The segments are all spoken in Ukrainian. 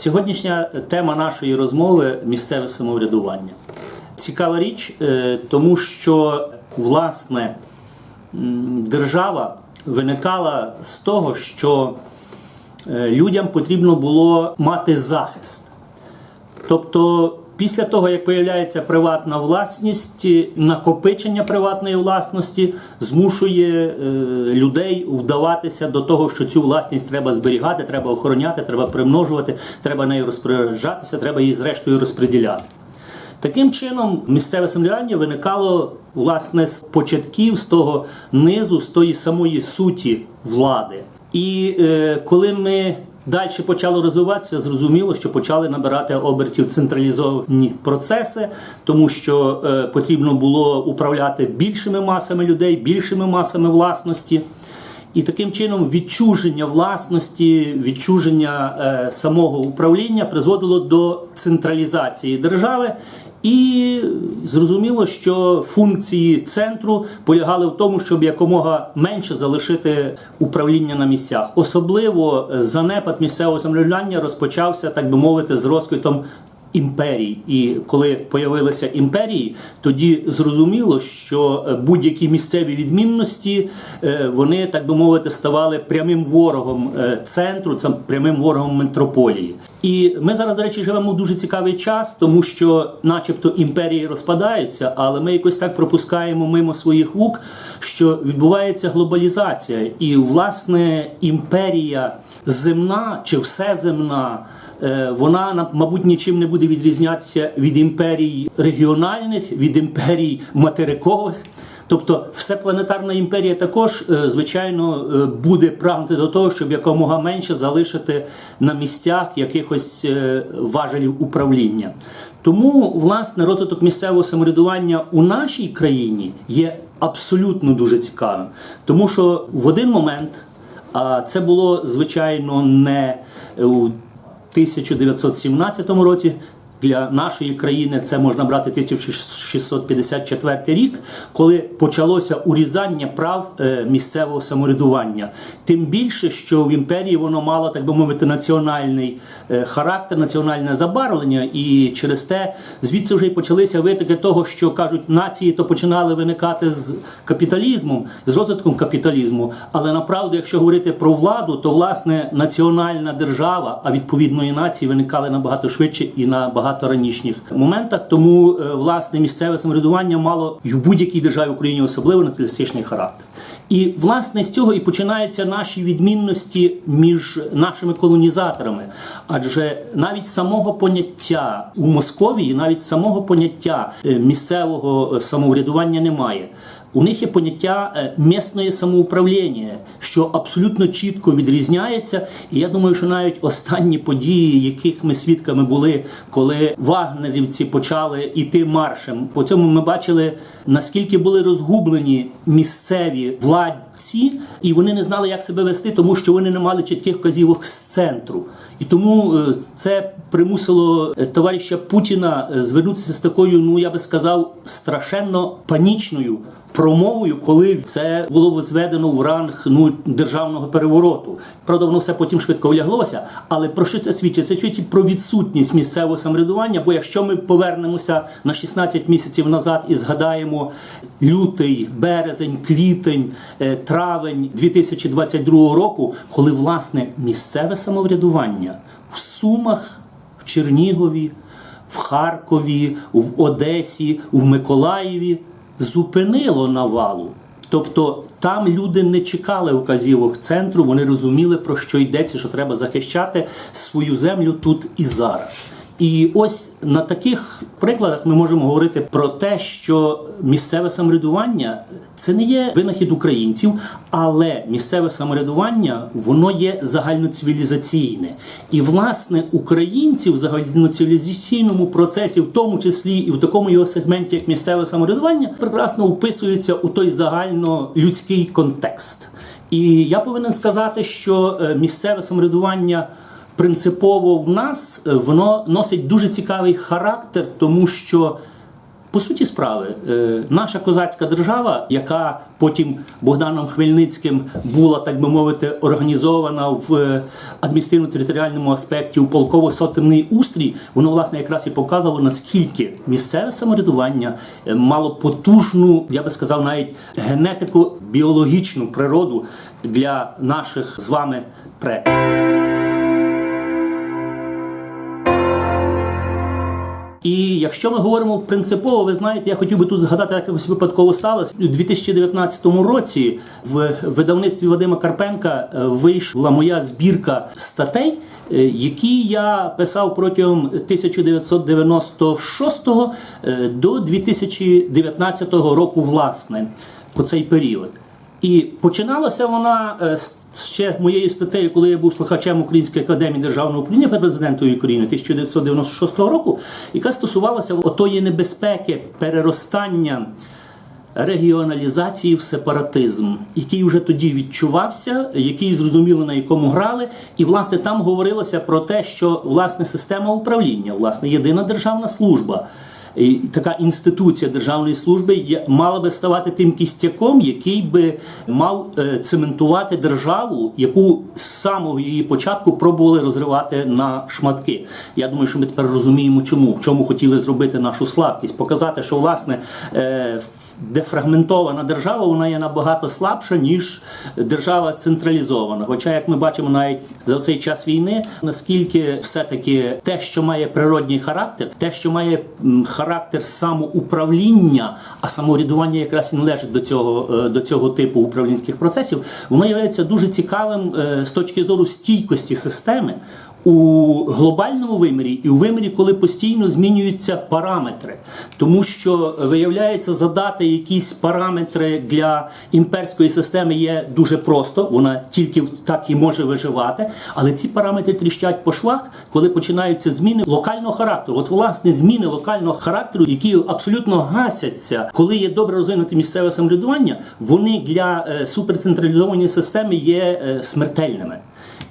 Сьогоднішня тема нашої розмови місцеве самоврядування. Цікава річ, е, тому що власне держава виникала з того, що е, людям потрібно було мати захист. Тобто, після того, як появляється приватна власність, накопичення приватної власності змушує е, людей вдаватися до того, що цю власність треба зберігати, треба охороняти, треба примножувати, треба нею розпоряджатися, треба її зрештою розподіляти. Таким чином, місцеве самоврядування виникало власне з початків, з того низу, з тої самої суті влади. І е, коли ми далі почали розвиватися, зрозуміло, що почали набирати обертів централізовані процеси, тому що е, потрібно було управляти більшими масами людей, більшими масами власності. І таким чином відчуження власності, відчуження е, самого управління призводило до централізації держави. І зрозуміло, що функції центру полягали в тому, щоб якомога менше залишити управління на місцях. Особливо е, занепад місцевого самоврядування розпочався, так би мовити, з розквітом імперій. І коли появилися імперії, тоді зрозуміло, що е, будь-які місцеві відмінності е, вони, так би мовити, ставали прямим ворогом е, центру, це прямим ворогом метрополії. І ми зараз, до речі, живемо в дуже цікавий час, тому що, начебто, імперії розпадаються, але ми якось так пропускаємо мимо своїх вук, що відбувається глобалізація, і власне імперія земна чи всеземна. Е, вона мабуть, нічим не буде відрізнятися від імперій регіональних, від імперій материкових. Тобто, всепланетарна імперія також, е, звичайно, е, буде прагнути до того, щоб якомога менше залишити на місцях якихось важелів управління. Тому, власне, розвиток місцевого самоврядування у нашій країні є абсолютно дуже цікавим, тому що в один момент, а це було звичайно не у 1917 році. Для нашої країни це можна брати 1654 рік, коли почалося урізання прав е, місцевого самоврядування. Тим більше, що в імперії воно мало, так би мовити, національний е, характер, національне забарвлення, і через те звідси вже й почалися витоки того, що кажуть, нації то починали виникати з капіталізмом, з розвитком капіталізму. Але направду, якщо говорити про владу, то власне національна держава, а відповідно і нації виникали набагато швидше і на багато ранішніх моментах. Тому е, власне місцеве самоврядування мало в будь-якій державі в Україні особливо націоналістичний характер. І власне з цього і починаються наші відмінності між нашими колонізаторами. Адже навіть самого поняття у Московії, навіть самого поняття е, місцевого е, самоврядування немає. У них є поняття е, місної самоуправління, що абсолютно чітко відрізняється. І я думаю, що навіть останні події, яких ми свідками були, коли вагнерівці почали йти маршем, по цьому ми бачили наскільки були розгублені місцеві владці, і вони не знали, як себе вести, тому що вони не мали чітких вказівок з центру. І тому е, це примусило е, товариша Путіна звернутися з такою, ну я би сказав, страшенно панічною промовою, коли це було зведено в ранг ну державного перевороту. Правда, воно все потім швидко вляглося. Але про що це свідчить? Це свідчить про відсутність місцевого самоврядування. Бо якщо ми повернемося на 16 місяців назад і згадаємо лютий, березень, квітень, е, травень 2022 року, коли власне місцеве самоврядування в Сумах, в Чернігові, в Харкові, в Одесі, в Миколаєві зупинило навалу. Тобто там люди не чекали указівок центру, вони розуміли, про що йдеться, що треба захищати свою землю тут і зараз. І ось на таких прикладах ми можемо говорити про те, що місцеве самоврядування це не є винахід українців, але місцеве самоврядування воно є загальноцивілізаційне. І власне українці в загальноцивілізаційному процесі, в тому числі і в такому його сегменті, як місцеве самоврядування, прекрасно вписується у той загальнолюдський контекст. І я повинен сказати, що е, місцеве самоврядування принципово в нас е, воно носить дуже цікавий характер, тому що По суті справи, е, наша козацька держава, яка потім Богданом Хмельницьким була, так би мовити, організована в е, адміністративно-територіальному аспекті у полково-сотенний устрій, воно власне якраз і показувало, наскільки місцеве самоврядування мало потужну, я би сказав, навіть генетику біологічну природу для наших з вами предків. І якщо ми говоримо принципово, ви знаєте, я хотів би тут згадати, як якось випадково сталося. У 2019 році в видавництві Вадима Карпенка е, вийшла моя збірка статей, е, які я писав протягом 1996 е, до 2019 року, власне, по цей період. І починалася вона з- ще моєю статтею, коли я був слухачем Української академії державного управління при президентові України 1996 року, яка стосувалася отої небезпеки переростання регіоналізації в сепаратизм, який вже тоді відчувався, який зрозуміло на якому грали. І власне там говорилося про те, що власне система управління, власне, єдина державна служба. Така інституція державної служби мала би ставати тим кістяком, який би мав е, цементувати державу, яку з самого її початку пробували розривати на шматки. Я думаю, що ми тепер розуміємо, чому в чому хотіли зробити нашу слабкість, показати, що власне е, дефрагментована держава вона є набагато слабша ніж держава централізована. Хоча, як ми бачимо, навіть за цей час війни, наскільки все-таки те, що має природній характер, те, що має характер самоуправління, а самоврядування якраз і належить до цього, е, до цього типу управлінських процесів, воно є дуже цікавим е, з точки зору стійкості системи. У глобальному вимірі і у вимірі, коли постійно змінюються параметри, тому що виявляється, задати якісь параметри для імперської системи є дуже просто. Вона тільки так і може виживати, але ці параметри тріщать по швах, коли починаються зміни локального характеру. От власне зміни локального характеру, які абсолютно гасяться, коли є добре розвинуте місцеве самоврядування, вони для е, суперцентралізованої системи є е, смертельними.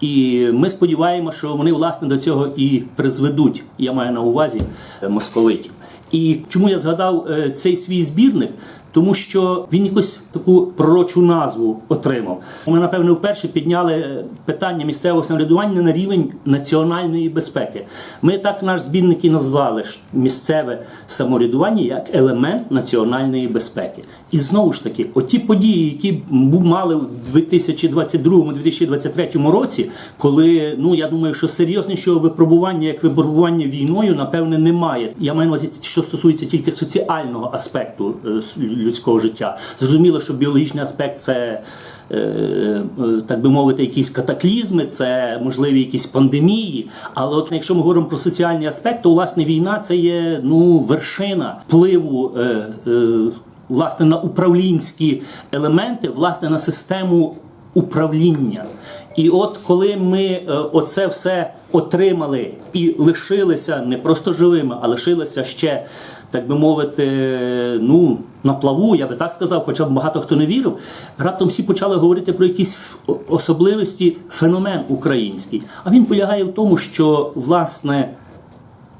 І ми сподіваємося, що вони власне до цього і призведуть. Я маю на увазі е, московитів. І чому я згадав е, цей свій збірник? Тому що він якусь таку пророчу назву отримав. Ми, напевне, вперше підняли е, питання місцевого самоврядування на рівень національної безпеки. Ми так наш збірник і назвали місцеве самоврядування як елемент національної безпеки. І знову ж таки, оті події, які мали в 2022-2023 році, коли ну я думаю, що серйознішого випробування, як випробування війною, напевне, немає. Я маю на увазі, що стосується тільки соціального аспекту е, людського життя. Зрозуміло, що біологічний аспект це. е, е, Так би мовити, якісь катаклізми, це можливі якісь пандемії. Але от якщо ми говоримо про соціальний аспект, то власне війна це є ну вершина впливу е, власне на управлінські елементи, власне на систему управління. І от коли ми оце все отримали і лишилися не просто живими, а лишилися ще, так би мовити, ну на плаву, я би так сказав, хоча б багато хто не вірив, раптом всі почали говорити про якісь особливості феномен український. А він полягає в тому, що власне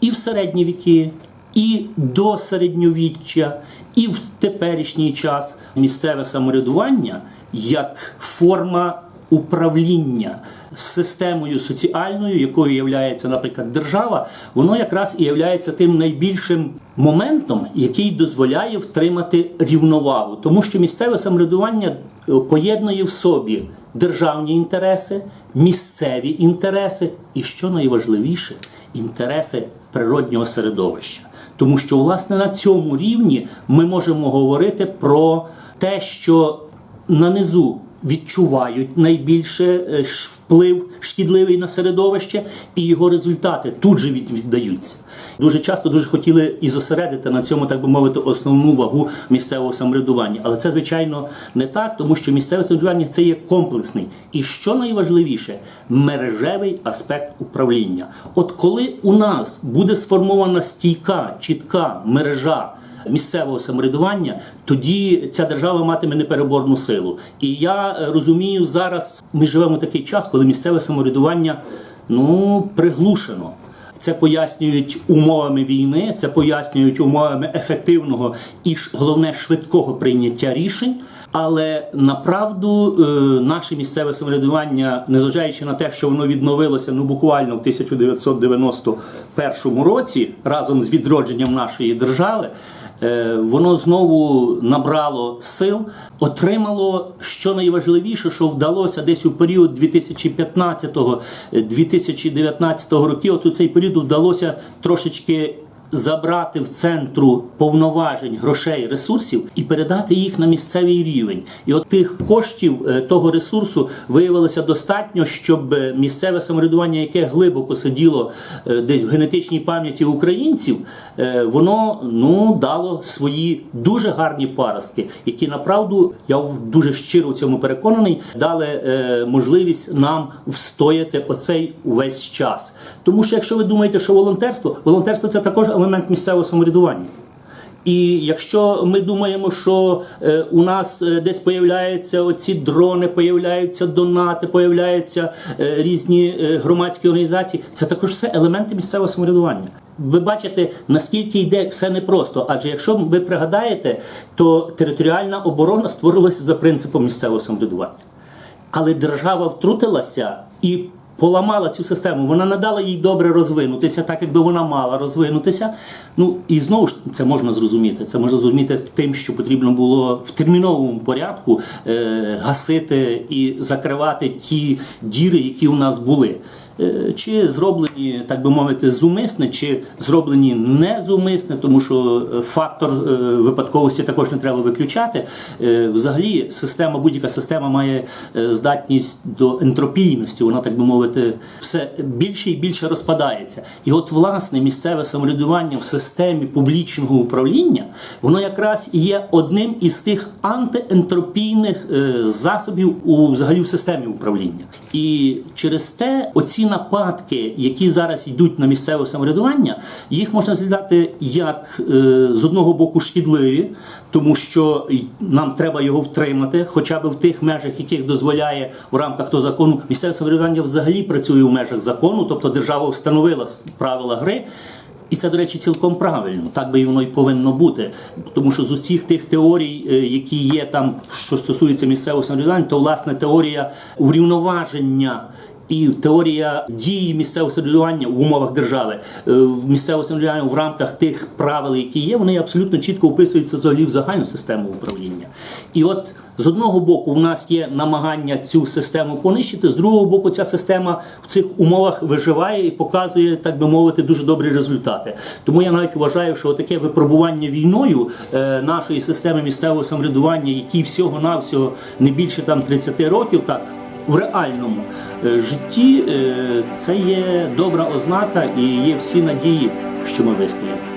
і в середні віки, і до середньовіччя, і в теперішній час місцеве самоврядування як форма управління системою соціальною, якою є, наприклад, держава, воно якраз і є тим найбільшим моментом, який дозволяє втримати рівновагу, тому що місцеве самоврядування е, поєднує в собі державні інтереси, місцеві інтереси і, що найважливіше, інтереси природнього середовища. Тому що, власне, на цьому рівні ми можемо говорити про те, що на низу відчувають найбільше е, вплив шкідливий на середовище, і його результати тут же від- віддаються. Дуже часто дуже хотіли і зосередити на цьому, так би мовити, основну вагу місцевого самоврядування. Але це, звичайно, не так, тому що місцеве самоврядування це є комплексний. І що найважливіше, мережевий аспект управління. От коли у нас буде сформована стійка, чітка мережа місцевого самоврядування, тоді ця держава матиме непереборну силу. І я е, розумію, зараз ми живемо в такий час, коли місцеве самоврядування ну приглушено. Це пояснюють умовами війни, це пояснюють умовами ефективного і головне швидкого прийняття рішень. Але направду е, наше місцеве самоврядування, незважаючи на те, що воно відновилося ну буквально в 1991 році разом з відродженням нашої держави, воно знову набрало сил, отримало що найважливіше, що вдалося десь у період 2015-2019 років. От у цей період вдалося трошечки забрати в центру повноважень грошей ресурсів і передати їх на місцевий рівень. І от тих коштів е, того ресурсу виявилося достатньо, щоб е, місцеве самоврядування, яке глибоко сиділо е, десь в генетичній пам'яті українців, воно ну дало свої дуже гарні паростки, які направду я дуже щиро в цьому переконаний, дали можливість нам встояти оцей увесь час. Тому що якщо ви думаєте, що волонтерство, волонтерство це також елемент місцевого самоврядування. І якщо ми думаємо, що е, у нас е, десь появляються оці дрони, появляються донати, появляються е, різні громадські організації, це також все елементи місцевого самоврядування. Ви бачите, наскільки йде все непросто. Адже якщо ви пригадаєте, то територіальна оборона створилася за принципом місцевого самоврядування. Але держава втрутилася і поламала цю систему. Вона не дала їй добре розвинутися, так якби вона мала розвинутися. Ну і знову ж це можна зрозуміти. Це можна зрозуміти тим, що потрібно було в терміновому порядку е, гасити і закривати ті діри, які у нас були. Е, Чи зроблені, так би мовити, зумисне, чи зроблені незумисне, тому що е, фактор е, випадковості також не треба виключати. Взагалі, система, будь-яка система має здатність до ентропійності, вона, так би мовити, все більше і більше розпадається. І от, власне, місцеве самоврядування в системі публічного управління, воно якраз і є одним із тих антиентропійних засобів у взагалі в системі управління. І через те оці нападки, які зараз йдуть на місцеве самоврядування, їх можна зглядати як е, з одного боку шкідливі, тому що нам треба його втримати, хоча б в тих межах, яких дозволяє в рамках того закону. Місцеве самоврядування взагалі працює в межах закону, тобто держава встановила правила гри. І це, до речі, цілком правильно. Так би і воно і повинно бути. Тому що з усіх тих теорій, е, які є там, що стосується місцевого самоврядування, то власне теорія врівноваження. І теорія дії місцевого самоврядування в умовах держави, е, місцевого самоврядування в рамках тих правил, які є, вони абсолютно чітко вписуються взагалі в загальну систему управління. І от з одного боку, у нас є намагання цю систему понищити, з другого боку, ця система в цих умовах виживає і показує, так би мовити, дуже добрі результати. Тому я навіть вважаю, що таке випробування війною е, нашої системи місцевого самоврядування, якій всього-навсього не більше там 30 років, так. В реальному е, житті е, це є добра ознака і є всі надії, що ми вистоїмо.